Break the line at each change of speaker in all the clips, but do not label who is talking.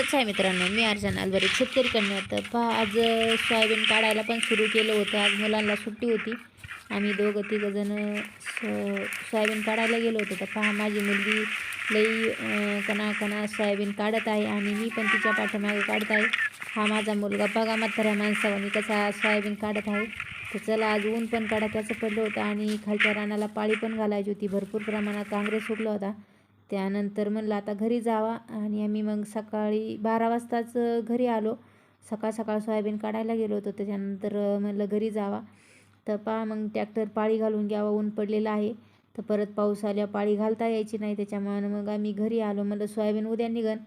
कसंच आहे मित्रांनो मी अर्चना अलबरी शेतकरी करण्यात पहा आज सोयाबीन काढायला पण सुरू केलं होतं. आज मुलांना सुट्टी होती. आम्ही दोघं तिघंजणं सो सोयाबीन काढायला गेलो होतो. तर पहा माझी मुलगी लई कणा कणा सोयाबीन काढत आहे आणि मी पण तिच्या पाठीमागे काढत आहे. हा माझा मुलगा बघा म्हाताऱ्या माणसावानी कसा सोयाबीन काढत आहे. तर चला आज ऊन पण काढायचं पडलं होतं. आणि खालच्या रानाला पाळी पण घालायची होती. भरपूर प्रमाणात काँग्रेस सुकला होता. त्यानंतर म्हणलं आता घरी जावा. आणि आम्ही मग सकाळी बारा वाजताच घरी आलो. सकाळ सकाळ सोयाबीन काढायला गेलो होतो. त्याच्यानंतर म्हणलं घरी जावा. तर पहा मग ट्रॅक्टर पाळी घालून घ्यावा ऊन पडलेलं आहे. तर परत पाऊस आल्या पाळी घालता यायची नाही. त्याच्यामुळं मग आम्ही घरी आलो. म्हणलं सोयाबीन उद्या निघन.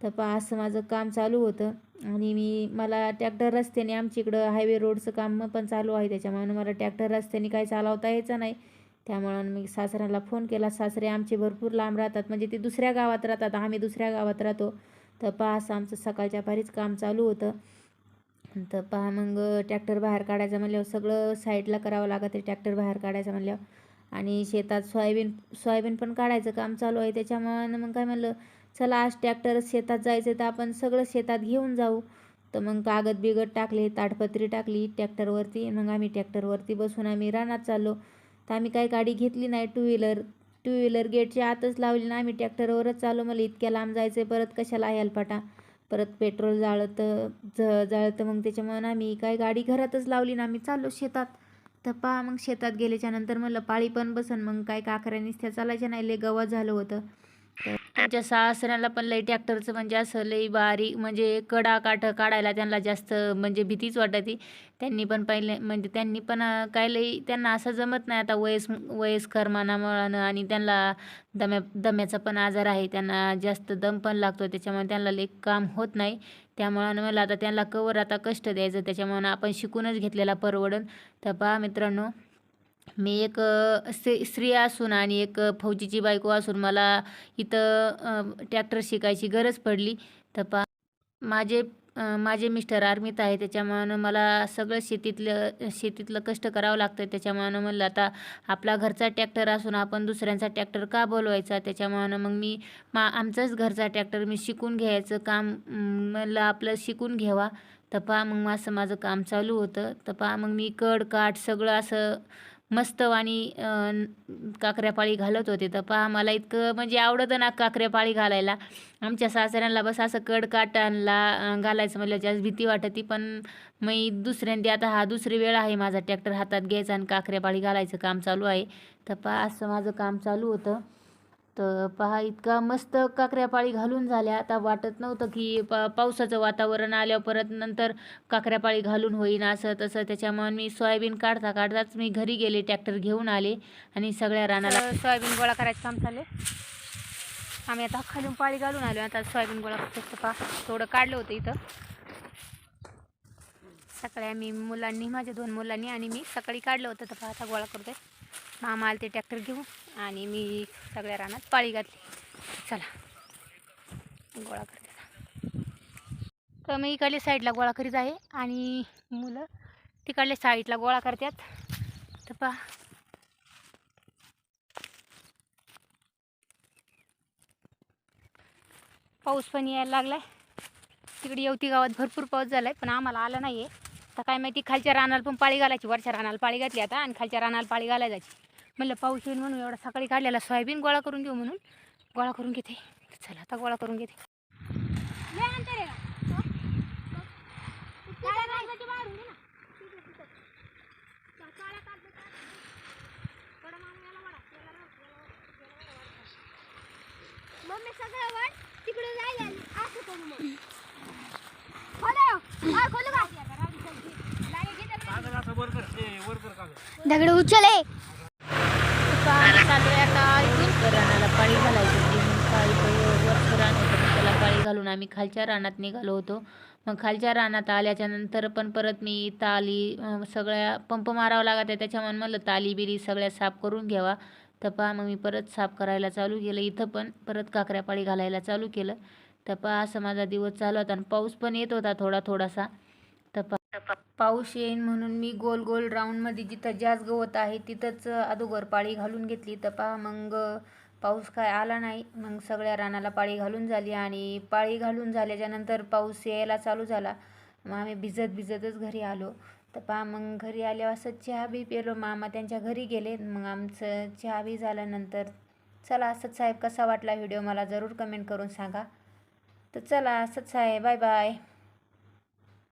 तर पहा असं माझं काम चालू होतं. आणि मी मला ट्रॅक्टर रस्त्याने आमच्या इकडं हायवे रोडचं काम पण चालू आहे. त्याच्यामुळे मला ट्रॅक्टर रस्त्याने काही चालवता यायचं नाही. त्यामुळं मी सासऱ्याला फोन केला. सासरे आमचे भरपूर लांब राहतात. म्हणजे ते दुसऱ्या गावात राहतात. आम्ही दुसऱ्या गावात राहतो. तर पहा असं आमचं सकाळच्या पारीच काम चालू होतं. तर पहा मग ट्रॅक्टर बाहेर काढायचं म्हणल्यावर सगळं साईडला करावं लागतं आहे ट्रॅक्टर बाहेर काढायचं म्हणल्यावर. आणि शेतात सोयाबीन सोयाबीन पण काढायचं काम चालू आहे. त्याच्यामुळं मग काय म्हणलं चला आज ट्रॅक्टर शेतात जायचं तर आपण सगळं शेतात घेऊन जाऊ. तर मग कागद बिगद टाकले ताडपत्री टाकली ट्रॅक्टरवरती. मग आम्ही ट्रॅक्टरवरती बसून आम्ही रानात चाललो. तर आम्ही काही गाडी घेतली नाही टू व्हीलर टू व्हीलर गेटच्या आतच लावली ना आम्ही ट्रॅक्टरवरच चालू मला इतक्या लांब जायचं आहे परत कशाला आहे अल्पाटा परत पेट्रोल जाळतं ज जाळतं मग त्याच्यामुळं आम्ही काय गाडी घरातच लावली ना आम्ही चाललो शेतात. तर पहा मग शेतात गेल्याच्यानंतर म्हणलं पाळी पण बसन मग काय काकऱ्या निस्त्या चालायच्या नाही लय गवत झालं होतं. त्यांच्या सासऱ्याला पण लई ट्रॅक्टरचं म्हणजे असं लई बारीक म्हणजे कडा काठ काढायला त्यांना जास्त म्हणजे भीतीच वाटायची त्यांनी पण पहिले म्हणजे त्यांनी पण काय लई त्यांना असं जमत नाही आता वयस वयस्कर मानामुळं आणि त्यांना दम्या दम्याचा पण आजार आहे त्यांना जास्त दम पण लागतो त्याच्यामुळे त्यांना लई काम होत नाही. त्यामुळं मला आता त्यांना कवर आता कष्ट द्यायचं त्याच्यामुळं आपण शिकूनच घेतलेला परवडन. तर पहा मित्रांनो मी एक स्त्री स्त्री असून आणि एक फौजीची बायको असून मला इथं ट्रॅक्टर शिकायची गरज पडली. तर पा माझे माझे मिस्टर आर्मीत आहे त्याच्यामुळं मला सगळं शेतीतलं शेतीतलं कष्ट करावं लागतं. त्याच्यामुळं म्हणलं आता आपला घरचा ट्रॅक्टर असून आपण दुसऱ्यांचा ट्रॅक्टर का बोलवायचा? त्याच्यामुळं मग मी मा आमचाच घरचा ट्रॅक्टर मी शिकून घ्यायचं काम म्हणलं आपलं शिकून घ्यावा. तर पहा मग असं माझं काम चालू होतं. तर पहा मग मी कड काठ सगळं असं मस्त वाणी काकऱ्यापाळी घालत होते. तर पहा मला इतकं म्हणजे आवडतं ना काकऱ्यापाळी घालायला. आमच्या सासऱ्यांना बस असं कडकाट काटांना घालायचं म्हणलं जास्त भीती वाटती पण मी दुसऱ्यांदा आता हा दुसरी वेळ आहे माझा ट्रॅक्टर हातात घ्यायचा आणि काकऱ्यापाळी घालायचं काम चालू आहे. तर पहा असं माझं काम चालू होतं. तर पहा इतका मस्त काकऱ्या पाळी घालून झाल्या. आता वाटत नव्हतं की पा पावसाचं वातावरण आल्यावर परत नंतर काकऱ्या पाळी घालून होईन असं तसं. त्याच्यामुळे मी सोयाबीन काढता काढताच मी घरी गेले ट्रॅक्टर घेऊन आले आणि सगळ्या रानाला
सोयाबीन गोळा करायचं काम चालले आम्ही आता खालून पाळी घालून आलो. आता सोयाबीन गोळा फक्त पा थोडं काढलं होतं इथं. सकाळी आम्ही मुलांनी माझ्या दोन मुलांनी आणि मी सकाळी काढलं होतं. तर पहा आता गोळा करतोय. मामा आले ते ट्रॅक्टर घेऊ आणि मी सगळ्या रानात पाळी घातली. चला. गोळा करते तर मी इकडल्या साईडला गोळा करीत आहे आणि मुलं तिकडल्या साईडला गोळा करतात. तर पहा. पाऊस पण यायला लागलाय. तिकडे येवती गावात भरपूर पाऊस झालाय पण आम्हाला आला नाही आहे तर काय माहिती खालच्या रानाला पण पाळी घालायची वरच्या रानाला पाळी घातली आता आणि खालच्या रानाला पाळी घालायची जायची. म्हणलं पाऊस येईल म्हणून एवढा सकाळी काढलेला सोयाबीन गोळा करून घेऊ म्हणून. गोळा करून घेते. चला आता गोळा करून घेते.
मम्मी सगळं वर तिकडे जायला असं करू मग. खोलो. खोलो का दगड उचले
चालू आहे. आता इथून रानाला पाळी घालायची होती. मग पाळी वरचं रान होतं. मग त्याला पाळी घालून आम्ही खालच्या रानात निघालो होतो. मग खालच्या रानात आल्याच्यानंतर पण परत मी ताली सगळ्या पंप मारावं लागत आहे. त्याच्यामुळे म्हणलं ताली बिली सगळ्या साफ करून घ्यावा. तर पहा मग मी परत साफ करायला चालू केलं. इथं पण परत काकऱ्या पाळी घालायला चालू केलं. तर पहा असं माझा दिवस चालू होता. आणि पाऊस पण येत होता थोडा थोडासा. तर पा पाऊस येईन म्हणून मी गोल गोल राऊंडमध्ये जिथं जास्त गवत आहे तिथंच अगोदर पाळी घालून घेतली. तर पहा मग
पाऊस काय आला नाही. मग सगळ्या रानाला पाळी घालून झाली आणि पाळी घालून झाल्याच्यानंतर पाऊस यायला चालू झाला. मग आम्ही भिजत भिजतच घरी आलो. तर पहा मग घरी आल्यावर असं चहा बी पेलो. मामा त्यांच्या घरी गेले. मग आमचं चहा बी झाल्यानंतर चला असंच साहेब कसा वाटला व्हिडिओ मला जरूर कमेंट करून सांगा. तर चला असंच साहेब बाय बाय